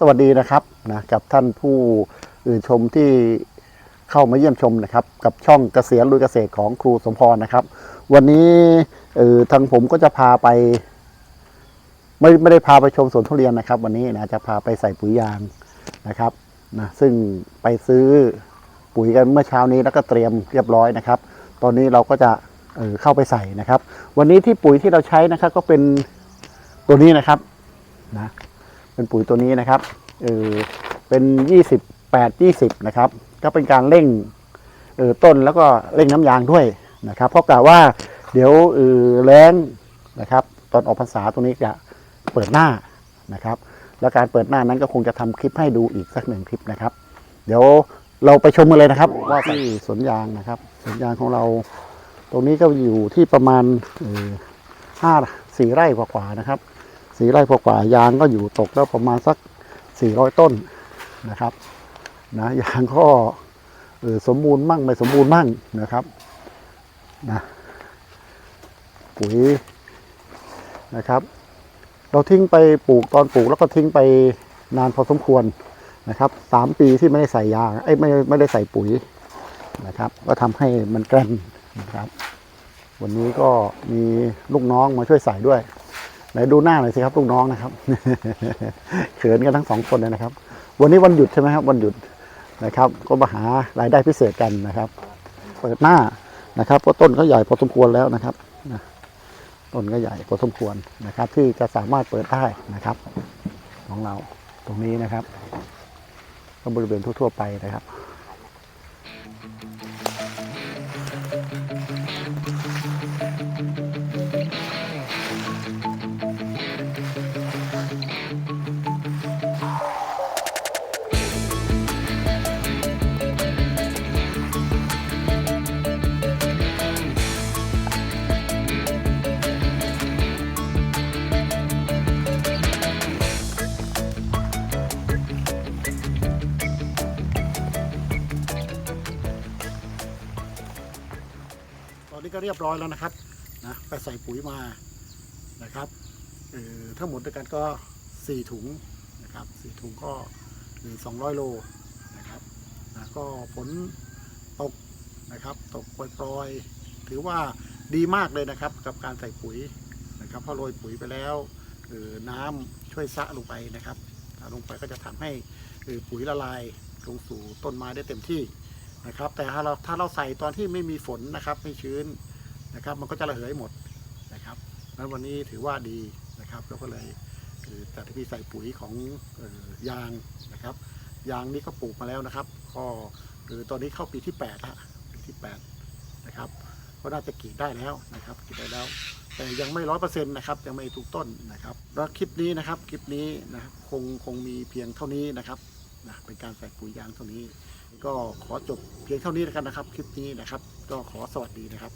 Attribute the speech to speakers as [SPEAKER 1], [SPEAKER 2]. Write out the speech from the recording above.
[SPEAKER 1] สวัสดีนะครับนะกับท่านผู้อื่นชมที่เข้ามาเยี่ยมชมนะครับ กับช่องเกษียณลุยเกษตรของครูสมพรนะครับ วันนี้เออทางผมก็จะพาไป ไม่ไม่ได้พาไปชมสวนทุเรียนนะครับ วันนี้นะจะพาไปใส่ปุ๋ยยางนะครับนะซึ่งไปซื้อปุ๋ยกันเมื่อเช้านี้แล้วก็เตรียมเรียบร้อยนะครับ ตอนนี้เราก็จะเออเข้าไปใส่นะครับ วันนี้ที่ปุ๋ยที่เราใช้นะครับ ก็เป็นตัวนี้นะครับนะ เป็นปุ๋ยตัวนี้นะครับเออเป็นยี่สิบแปดยี่สิบนะครับ ก็เป็นการเร่งเออต้นแล้วก็เร่งน้ำยางด้วยนะครับเพราะกะว่าเดี๋ยวเออแรงนะครับ ตอนออกพรรษาตรงนี้จะเปิดหน้านะครับ แล้วการเปิดหน้านั้นก็คงจะทำคลิปให้ดูอีกสักหนึ่งคลิปนะครับ เดี๋ยวเราไปชมกันเลยนะครับ ว่าที่สวนยางนะครับสวนยางของเรา ตรงนี้ก็อยู่ที่ประมาณเออห้าสี่ไร่กว่าๆนะครับ สี่ไร่กว่ายางก็อยู่ตกแล้วประมาณสักสี่ร้อยต้นนะครับนะยางก็สมบูรณ์มั่งไม่สมบูรณ์มั่งนะครับนะปุ๋ยนะครับ เราทิ้งไปปลูกตอนปลูกแล้วก็ทิ้งไปนานพอสมควรนะครับสามปีที่ไม่ได้ใส่ยางไอ้ไม่ไม่ได้ใส่ปุ๋ยนะครับ ก็ทำให้มันแกร่งนะครับ วันนี้ก็มีลูกน้องมาช่วยใส่ด้วย ไหนดูหน้าหน่อยสิครับลูกน้องนะครับเขินกันทั้งสองคนเลยนะครับ วันนี้วันหยุดใช่ไหมครับ วันหยุดนะครับ ก็มาหารายได้พิเศษกันนะครับ เปิดหน้านะครับเพราะต้นก็ใหญ่พอสมควรแล้วนะครับต้นก็ใหญ่พอสมควรนะครับ ที่จะสามารถเปิดได้นะครับ ของเราตรงนี้นะครับก็บริเวณทั่ว ๆ ไปนะครับ นนี้ก็เรียบร้อยแล้วนะครับนะไปใส่ปุ๋ยมานะครับเอ่อทั้งหมดด้วยกันก็สี่ถุงนะครับสี่ถุงก็สองร้อยโลนะครับนะก็ผลตกนะครับ ตกปล่อยๆถือว่าดีมากเลยนะครับ กับการใส่ปุ๋ยนะครับพอโรยปุ๋ยไปแล้วเอ่อน้ำช่วยซะลงไปนะครับลงไปก็จะทำให้เออปุ๋ยละลายลงสู่ต้นไม้ได้เต็มที่ นะครับ แต่ถ้าเราถ้าเราใส่ตอนที่ไม่มีฝนนะครับไม่ชื้นนะครับ มันก็จะระเหยหมดนะครับแล้ววันนี้ถือว่าดีนะครับเราก็เลยเอ่อจัดที่ใส่ปุ๋ยของออยางนะครับ ยางนี้ก็ปลูกมาแล้วนะครับ ก็เออตอนนี้เข้าปีที่8ละปีที่8นะครับก็น่าจะกรีดได้แล้วนะครับกรีดได้แล้ว แต่ยังไม่ร้อยเปอร์เซ็นต์นะครับยังไม่ทุกต้นนะครับ แล้วคลิปนี้นะครับคลิปนี้นะครับคงคงมีเพียงเท่านี้นะครับ นะเป็นการใส่ปุ๋ยยางเท่านี้ ก็ขอจบเพียงเท่านี้แล้วกันนะครับ คลิปนี้นะครับ ก็ขอสวัสดีนะครับ